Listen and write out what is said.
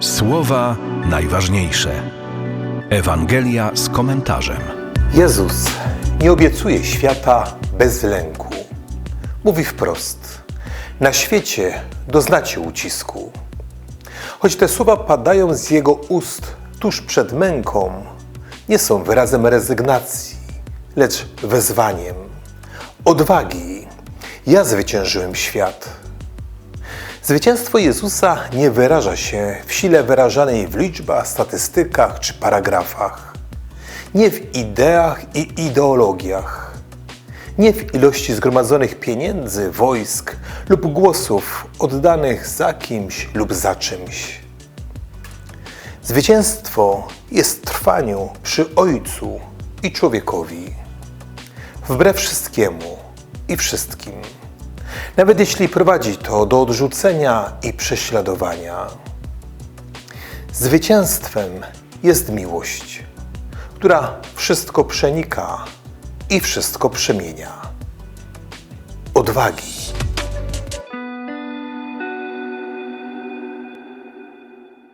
Słowa najważniejsze. Ewangelia z komentarzem. Jezus nie obiecuje świata bez lęku. Mówi wprost: Na świecie doznacie ucisku. Choć te słowa padają z jego ust tuż przed męką, nie są wyrazem rezygnacji, lecz wezwaniem odwagi. Ja zwyciężyłem świat. Zwycięstwo Jezusa nie wyraża się w sile wyrażanej w liczbach, statystykach czy paragrafach. Nie w ideach i ideologiach. Nie w ilości zgromadzonych pieniędzy, wojsk lub głosów oddanych za kimś lub za czymś. Zwycięstwo jest trwaniu przy Ojcu i człowiekowi. Wbrew wszystkiemu i wszystkim nawet jeśli prowadzi to do odrzucenia i prześladowania. Zwycięstwem jest miłość, która wszystko przenika i wszystko przemienia. Odwagi.